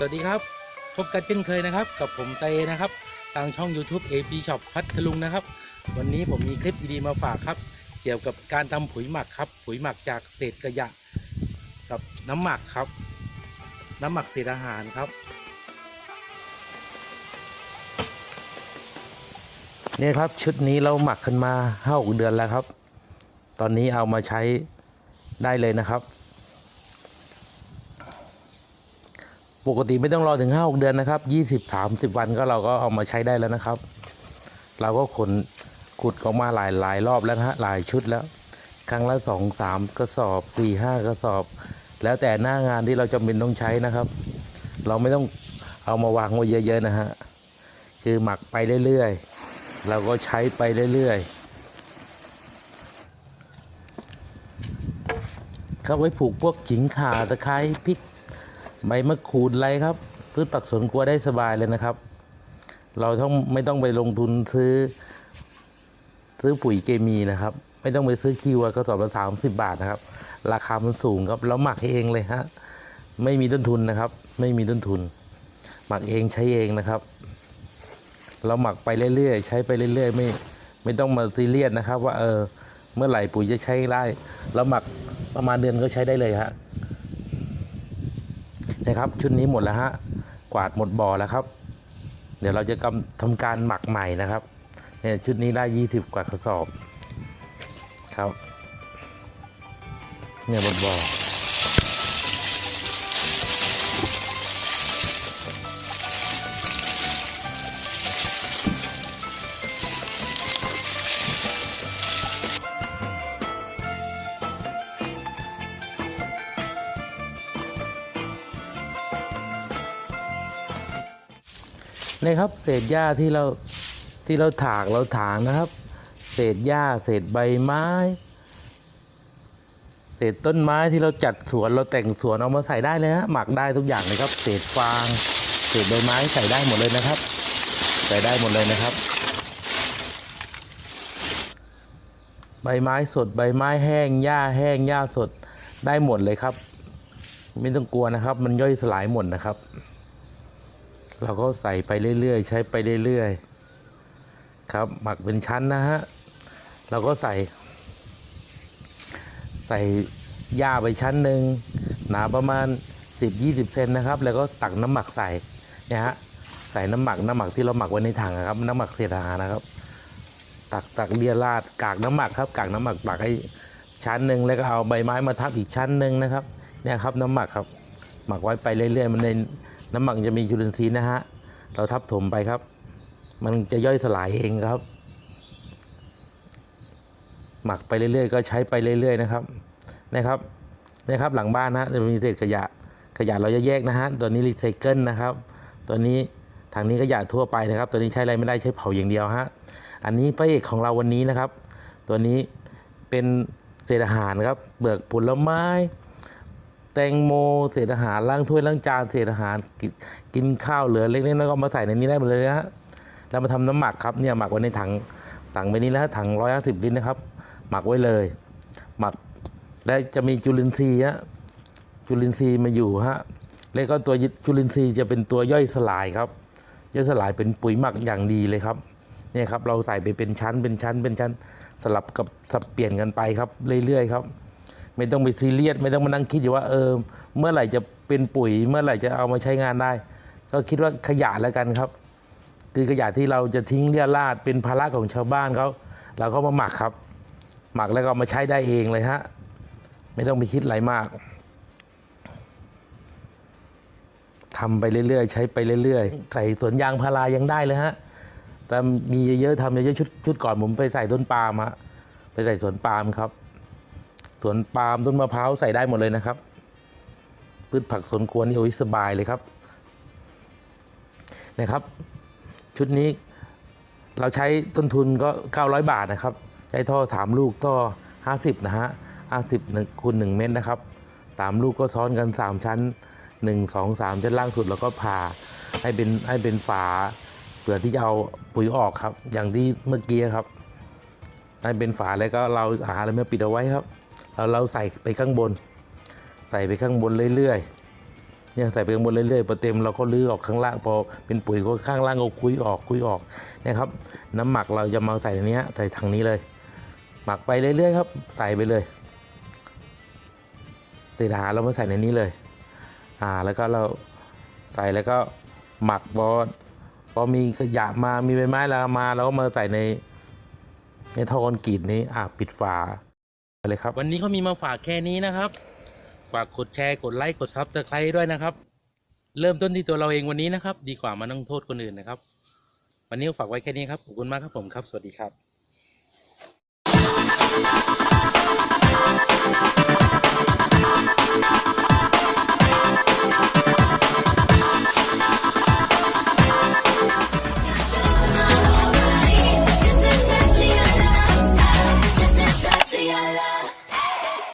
สวัสดีครับ พบกันเช่นเคยนะครับ กับผมเตนะครับ ทางช่อง YouTube AP Shop พัทลุงนะครับ วันนี้ผมมีคลิปดีๆมาฝากครับ เกี่ยวกับการทำปุ๋ยหมักครับ ปุ๋ยหมักจากเศษขยะ กับน้ำหมักครับ น้ำหมักเศษอาหารครับเนี่ยครับชุดนี้เราหมักกันมาห้าหกเดือนแล้วครับ ตอนนี้เอามาใช้ได้เลยนะครับ ปกติไม่ต้องรอถึงห้าหกเดือนนะครับยี่สิบสามสิบวันก็เราก็เอามาใช้ได้แล้วนะครับ เราก็ขนขุดออกมาหลายหลายรอบแล้วนะฮะหลายชุดแล้ว ครั้งละสองสามกระสอบสี่ห้ากระสอบ แล้วแต่หน้างานที่เราจำเป็นต้องใช้นะครับ เราไม่ต้องเอามาวางไว้เยอะๆนะฮะคือหมักไปเรื่อยๆ เราก็ใช้ไปเรื่อยๆครับไว้ผูกพวกขิงข่าตะไคร้พริก ใบมะกรูดไรครับ พืชผักสวนครัวได้สบายเลยนะครับ เราต้องไม่ต้องไปลงทุนซื้อ ซื้อปุ๋ยเคมีนะครับ ไม่ต้องไปซื้อคิวกระสอบละสามสิบบาทนะครับ ราคามันสูงครับแล้วหมักเองเลยฮะไม่มีต้นทุนนะครับ ไม่มีต้นทุน หมักเองใช้เองนะครับ เราหมักไปเรื่อยๆใช้ไปเรื่อยๆ ไม่ไม่ต้องมาซีเรียสนะครับ ว่าเออเมื่อไหร่ปุ๋ยจะใช้ได้เราหมักประมาณเดือนก็ใช้ได้เลยฮะ นะครับชุดนี้หมดแล้วฮะกวาดหมดบ่อแล้วครับ เดี๋ยวเราจะกำทำการหมักใหม่นะครับเนี่ยชุดนี้ได้ 20 กว่ากระสอบครับเนี่ยหมดบ่อ นี่ครับ เศษหญ้าที่เราที่เราถากเราถางนะครับ เศษหญ้าเศษใบไม้ เศษต้นไม้ที่เราจัดสวนเราแต่งสวนเอามาใส่ได้เลยฮะหมักได้ทุกอย่างเลยครับ เศษฟาง เศษใบไม้ใส่ได้หมดเลยนะครับ ใส่ได้หมดเลยนะครับ ใบไม้สดใบไม้แห้งหญ้าแห้งหญ้าสดได้หมดเลยครับ ไม่ต้องกลัวนะครับ มันย่อยสลายหมดนะครับ เราก็ใส่ไปเรื่อยๆ ใช้ไปเรื่อยๆ ครับ หมักเป็นชั้นนะฮะ เราก็ใส่ ใส่หญ้าไปชั้นหนึ่งหนาประมาณ 10-20 เซนนะครับ แล้วก็ตักน้ำหมักใส่เนี่ยฮะใส่น้ำหมักน้ำหมักที่เราหมักไว้ในถังครับ น้ำหมักเศษอาหารนะครับ ตักตักเรียราดกากน้ำหมักครับกากน้ำหมักตักให้ชั้นหนึ่งแล้วก็เอาใบไม้มาทับอีกชั้นหนึ่งนะครับเนี่ยครับน้ำหมักครับ หมักไว้ไปเรื่อยๆมันใน น้ำหมักจะมีจุลินทรีย์นะฮะ เราทับถมไปครับ มันจะย่อยสลายเองครับ หมักไปเรื่อยๆ ก็ใช้ไปเรื่อย ๆ นะครับ นะครับนะครับหลังบ้านนะจะมีเศษขยะขยะเราจะแยกนะฮะตัวนี้รีไซเคิลนะครับ ตัวนี้ทางนี้ขยะทั่วไปนะครับ ตัวนี้ใช้อะไรไม่ได้ใช้เผาอย่างเดียวฮะอันนี้พระเอกของเราวันนี้นะครับ ตัวนี้เป็นเศษอาหารครับเปลือกผลไม้ แตงโมเศษอาหารล้างถ้วยล้างจานเศษอาหารกินกินข้าวเหลือเล็กๆน้อยๆก็มาใส่ในนี้ได้หมดเลยนะฮะแล้วมาทำน้ำหมักครับเนี่ยหมักไว้ในถังถังใบนี้แล้วถังร้อยหาสิบลิตรนะครับ หมักไว้เลย หมักและจะมีจุลินทรีย์ฮะจุลินทรีย์มาอยู่ฮะแล้วก็ตัวจุลินทรีย์จะเป็นตัวย่อยสลายครับย่อยสลายเป็นปุ๋ยหมักอย่างดีเลยครับเนี่ยครับเราใส่ไปเป็นชั้นเป็นชั้นเป็นชั้น สลับกับสับเปลี่ยนกันไปครับเรื่อยๆครับ ไม่ต้องไปซีเรียสไม่ต้องมานั่งคิดอยู่ว่าเออเมื่อไหร่จะเป็นปุ๋ย เมื่อไหร่จะเอามาใช้งานได้ ก็คิดว่าขยะแล้วกันครับ คือขยะที่เราจะทิ้งเรี่ยราดเป็นภาระของชาวบ้านเขาเราก็มาหมักครับ หมักแล้วก็มาใช้ได้เองเลยฮะไม่ต้องไปคิดอะไรมากทำไปเรื่อยๆ ใช้ไปเรื่อยๆ ใส่สวนยางพารายังได้เลยฮะ แต่มีเยอะๆทำเยอะๆชุดชุดก่อนผมไปใส่ต้นปาล์มฮะ ไปใส่สวนปาล์มครับ สวนปาล์มต้นมะพร้าวใส่ได้หมดเลยนะครับ พืชผักสวนครัวนี่โอ้ยสบายเลยครับนะครับ ชุดนี้เราใช้ต้นทุนก็ 900 บาทนะครับ ใช้ท่อ 3 ลูกท่อ 50 นะฮะ50คูณ1เมตรนะครับสามลูกก็ซ้อนกัน 3 ชั้น 1 2 3 ชั้นล่างสุดแล้วก็ผ่าให้เป็นให้เป็นฝาเพื่อที่จะเอาปุ๋ยออกครับ อย่างที่เมื่อกี้ครับให้เป็นฝาแล้วก็เราหาอะไรมาปิดเอาไว้ครับ เราใส่ไปข้างบน ใส่ไปข้างบนเรื่อยๆเนี่ยใส่ไปข้างบนเรื่อยๆพอเต็มเราก็ลื้อออกข้างล่างพอเป็นปุ๋ยก็ข้างล่างก็คุยออกคุยออกนะครับน้ำหมักเราจะมาใส่ในเนี้ยใส่ทางนี้เลย หมักไปเรื่อยๆครับ ใส่ไปเลยเศษอาหารเรามาใส่ในนี้เลยอ่าแล้วก็เราใส่แล้วก็หมักบอพอมีขยะมามีใบไม้แล้วมาเราก็มาใส่ในในท่อคอนกรีตนี้อ่าปิดฝา เลยครับ วันนี้เขามีมาฝากแค่นี้นะครับ ฝากกดแชร์กดไลค์กดซับสไครต์ด้วยนะครับ เริ่มต้นที่ตัวเราเองวันนี้นะครับ ดีกว่ามานั่งโทษคนอื่นนะครับ วันนี้ฝากไว้แค่นี้ครับขอบคุณมากครับผมครับ สวัสดีครับ